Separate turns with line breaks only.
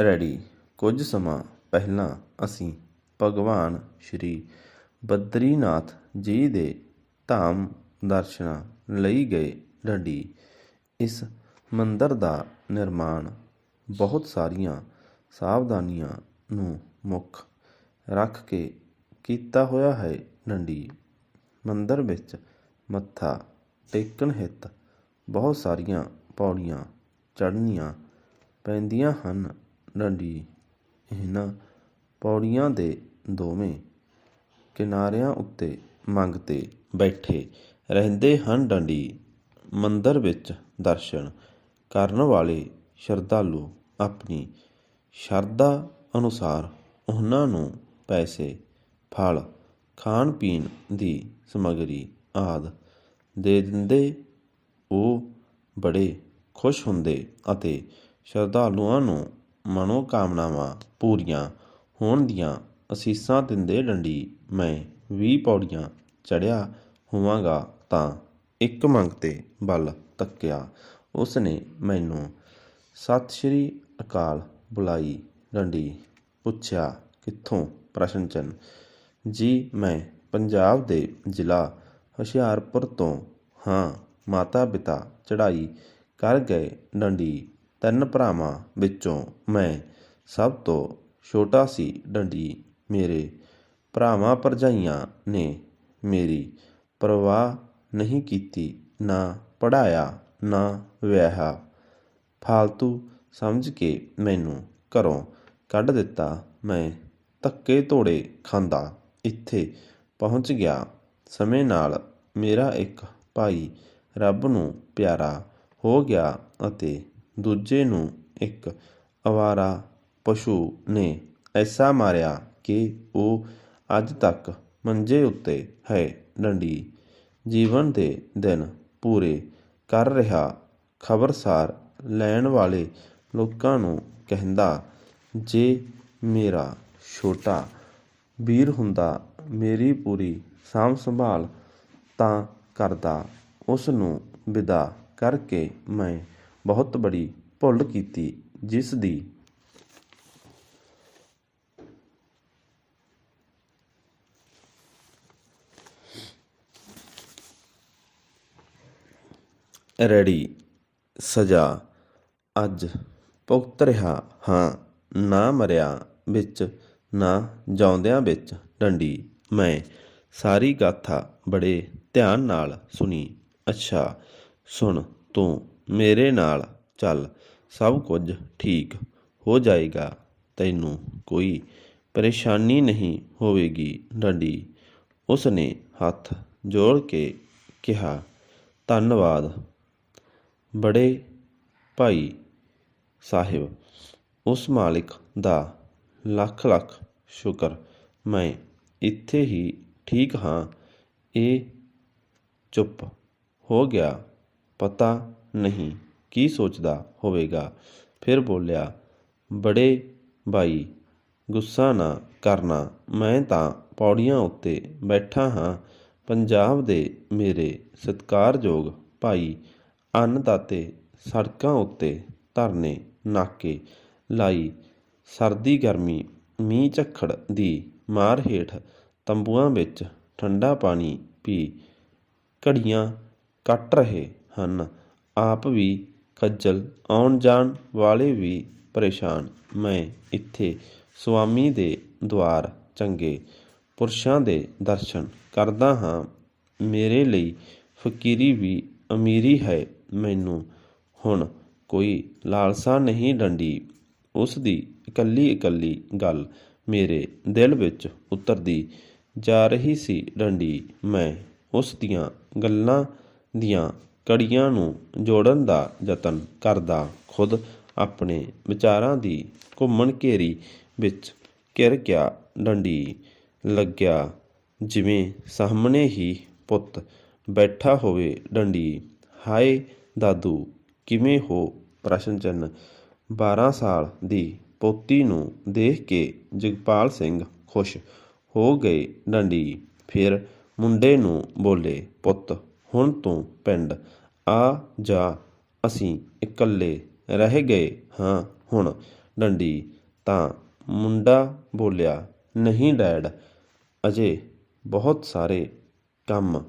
Ready. ਕੁਝ ਸਮਾਂ ਪਹਿਲਾਂ ਅਸੀਂ ਭਗਵਾਨ ਸ਼੍ਰੀ ਬਦਰੀਨਾਥ ਜੀ ਦੇ ਧਾਮ ਦਰਸ਼ਨਾਂ ਲਈ ਗਏ ਡੰਡੀ। ਇਸ ਮੰਦਰ ਦਾ ਨਿਰਮਾਣ ਬਹੁਤ ਸਾਰੀਆਂ ਸਾਵਧਾਨੀਆਂ ਨੂੰ ਮੁੱਖ ਰੱਖ ਕੇ ਕੀਤਾ ਹੋਇਆ ਹੈ ਡੰਡੀ। ਮੰਦਰ ਵਿੱਚ ਮੱਥਾ ਟੇਕਣ ਹਿੱਤ ਬਹੁਤ ਸਾਰੀਆਂ ਪੌੜੀਆਂ ਚੜ੍ਹਨੀਆਂ ਪੈਂਦੀਆਂ ਹਨ। ਡੰਡੀ, ਇਹਨਾਂ ਪੌੜੀਆਂ ਦੇ ਦੋਵੇਂ ਕਿਨਾਰਿਆਂ ਉੱਤੇ ਮੰਗਤੇ ਬੈਠੇ ਰਹਿੰਦੇ ਹਨ ਡੰਡੀ। ਮੰਦਰ ਵਿੱਚ ਦਰਸ਼ਨ ਕਰਨ ਵਾਲੇ ਸ਼ਰਧਾਲੂ ਆਪਣੀ ਸ਼ਰਧਾ ਅਨੁਸਾਰ ਉਹਨਾਂ ਨੂੰ ਪੈਸੇ, ਫਲ ਖਾਣ ਪੀਣ ਦੀ ਸਮੱਗਰੀ ਆਦਿ ਦੇ ਦਿੰਦੇ। ਉਹ ਬੜੇ ਖੁਸ਼ ਹੁੰਦੇ ਅਤੇ ਸ਼ਰਧਾਲੂਆਂ ਨੂੰ ਮਨੋਕਾਮਨਾਵਾਂ ਪੂਰੀਆਂ ਹੋਣ ਦੀਆਂ ਅਸੀਸਾਂ ਦਿੰਦੇ ਡੰਡੀ, ਮੈਂ ਵੀਹ ਪੌੜੀਆਂ ਚੜਿਆ ਹੋਵਾਂਗਾ ਤਾਂ ਇੱਕ ਮੰਗਤੇ ਵੱਲ ਤੱਕਿਆ। ਉਸਨੇ ਮੈਨੂੰ ਸਤਿ ਸ਼੍ਰੀ ਅਕਾਲ ਬੁਲਾਈ। ਡੰਡੀ ਪੁੱਛਿਆ, ਕਿੱਥੋਂ? ਪ੍ਰਸ਼ਨ ਚਿੰਨ੍ਹ ਜੀ, ਮੈਂ ਪੰਜਾਬ ਦੇ ਜ਼ਿਲ੍ਹਾ ਹੁਸ਼ਿਆਰਪੁਰ ਤੋਂ ਹਾਂ। ਮਾਤਾ ਪਿਤਾ ਚੜ੍ਹਾਈ ਕਰ ਗਏ। ਡੰਡੀ ਤਿੰਨ ਭਰਾਵਾਂ ਵਿੱਚੋਂ ਮੈਂ ਸਭ ਤੋਂ ਛੋਟਾ ਸੀ। ਡੰਡੀ ਮੇਰੇ ਭਰਾਵਾਂ ਭਰਜਾਈਆਂ ਨੇ ਮੇਰੀ ਪਰਵਾਹ ਨਹੀਂ ਕੀਤੀ, ਨਾ ਪੜਾਇਆ ਨਾ ਵਿਆਹਿਆ। ਫਾਲਤੂ ਸਮਝ ਕੇ ਮੈਨੂੰ ਘਰੋਂ ਕੱਢ ਦਿੱਤਾ। ਮੈਂ ਧੱਕੇ ਧੋੜੇ ਖਾਂਦਾ ਇੱਥੇ ਪਹੁੰਚ ਗਿਆ। ਸਮੇਂ ਨਾਲ ਮੇਰਾ ਇੱਕ ਭਾਈ ਰੱਬ ਨੂੰ ਪਿਆਰਾ ਹੋ ਗਿਆ ਅਤੇ ਦੂਜੇ ਨੂੰ ਇੱਕ ਅਵਾਰਾ ਪਸ਼ੂ ਨੇ ਐਸਾ ਮਾਰਿਆ ਕਿ ਉਹ ਅੱਜ ਤੱਕ ਮੰਜੇ ਉੱਤੇ ਹੈ। ਡੰਡੀ ਜੀਵਨ ਦੇ ਦਿਨ ਪੂਰੇ ਕਰ ਰਿਹਾ ਖਬਰਸਾਰ ਲੈਣ ਵਾਲੇ ਲੋਕਾਂ ਨੂੰ ਕਹਿੰਦਾ, ਜੇ ਮੇਰਾ ਛੋਟਾ ਵੀਰ ਹੁੰਦਾ, ਮੇਰੀ ਪੂਰੀ ਸਾਂਭ ਸੰਭਾਲ ਤਾਂ ਕਰਦਾ ਉਸ ਨੂੰ ਵਿਦਾ ਕਰਕੇ ਮੈਂ ਬਹੁਤ ਬੜੀ ਭੁੱਲ ਕੀਤੀ, ਜਿਸ ਦੀ ਰੜੀ ਸਜ਼ਾ ਅੱਜ ਭੁਗਤ ਰਿਹਾ ਹਾਂ। ਨਾ ਮਰਿਆ ਵਿੱਚ, ਨਾ ਜਾਉਂਦਿਆਂ ਵਿੱਚ ਡੰਡੀ। ਮੈਂ ਸਾਰੀ ਗਾਥਾ ਬੜੇ ਧਿਆਨ ਨਾਲ ਸੁਣੀ। ਅੱਛਾ, ਸੁਣ ਤੂੰ। ਮੇਰੇ ਨਾਲ ਚੱਲ, ਸਭ ਕੁਝ ਠੀਕ ਹੋ ਜਾਏਗਾ, ਤੈਨੂੰ ਕੋਈ ਪਰੇਸ਼ਾਨੀ ਨਹੀਂ ਹੋਵੇਗੀ, ਡੰਡੀ। ਉਸ ਨੇ ਹੱਥ ਜੋੜ ਕੇ ਕਿਹਾ, ਧੰਨਵਾਦ ਬੜੇ ਭਾਈ ਸਾਹਿਬ, ਉਸ ਮਾਲਿਕ ਦਾ ਲੱਖ ਲੱਖ ਸ਼ੁਕਰ। ਮੈਂ ਇੱਥੇ ਹੀ ਠੀਕ ਹਾਂ। ਇਹ ਚੁੱਪ ਹੋ ਗਿਆ। ਪਤਾ ਨਹੀਂ, ਕੀ ਸੋਚਦਾ ਹੋਵੇਗਾ? ਫਿਰ ਬੋਲਿਆ, ਬੜੇ ਭਾਈ ਗੁੱਸਾ ਨਾ ਕਰਨਾ, ਮੈਂ ਤਾਂ ਪੌੜੀਆਂ ਉੱਤੇ ਬੈਠਾ ਹਾਂ। ਪੰਜਾਬ ਦੇ ਮੇਰੇ ਸਤਿਕਾਰਯੋਗ ਭਾਈ ਅੰਨਦਾਤੇ ਸੜਕਾਂ ਉੱਤੇ ਧਰਨੇ ਨਾਕੇ ਲਾਈ। ਸਰਦੀ ਗਰਮੀ, ਮੀਂਹ ਝੱਖੜ ਦੀ ਮਾਰ ਹੇਠ ਤੰਬੂਆਂ ਵਿੱਚ ਠੰਡਾ ਪਾਣੀ ਪੀ। ਘੜੀਆਂ ਕੱਟ ਰਹੇ ਹਨ। ਆਪ ਵੀ ਖੱਜਲ ਆਉਣ ਜਾਣ ਵਾਲੇ ਵੀ ਪਰੇਸ਼ਾਨ। ਮੈਂ ਇੱਥੇ ਸੁਆਮੀ ਦੇ ਦੁਆਰ ਚੰਗੇ ਪੁਰਸ਼ਾਂ ਦੇ ਦਰਸ਼ਨ ਕਰਦਾ ਹਾਂ। ਮੇਰੇ ਲਈ ਫਕੀਰੀ ਵੀ ਅਮੀਰੀ ਹੈ। ਮੈਨੂੰ ਹੁਣ ਕੋਈ ਲਾਲਸਾ ਨਹੀਂ ਡੰਡੀ। ਉਸ ਦੀ ਇਕੱਲੀ ਇਕੱਲੀ ਗੱਲ ਮੇਰੇ ਦਿਲ ਵਿੱਚ ਉਤਰਦੀ ਜਾ ਰਹੀ ਸੀ ਡੰਡੀ। ਮੈਂ ਉਸ ਦੀਆਂ ਗੱਲਾਂ ਦੀਆਂ ਕੜੀਆਂ ਨੂੰ ਜੋੜਨ ਦਾ ਯਤਨ ਕਰਦਾ, ਖੁਦ ਆਪਣੇ ਵਿਚਾਰਾਂ ਦੀ ਘੁੰਮਣ ਘੇਰੀ ਵਿੱਚ ਘਿਰ ਗਿਆ, ਡੰਡੀ ਲੱਗਿਆ। ਜਿਵੇਂ ਸਾਹਮਣੇ ਹੀ ਪੁੱਤ ਬੈਠਾ ਹੋਵੇ ਡੰਡੀ। ਹਾਏ ਦਾਦੂ, ਕਿਵੇਂ ਹੋ ਪ੍ਰਸ਼ਨ ਚਿੰਨ੍ਹ 12 ਸਾਲ ਦੀ ਪੋਤੀ ਨੂੰ ਦੇਖ ਕੇ ਜਗਪਾਲ ਸਿੰਘ ਖੁਸ਼ ਹੋ ਗਏ ਡੰਡੀ। ਫਿਰ ਮੁੰਡੇ ਨੂੰ ਬੋਲੇ, ਪੁੱਤ ਹੁਣ ਤੂੰ ਪਿੰਡ ਆ ਜਾ ਅਸੀਂ ਇਕੱਲੇ ਰਹਿ ਗਏ ਹਾਂ ਹੁਣ। ਡੰਡੀ ਤਾਂ ਮੁੰਡਾ ਬੋਲਿਆ, ਨਹੀਂ ਡੈਡ, ਅਜੇ ਬਹੁਤ ਸਾਰੇ ਕੰਮ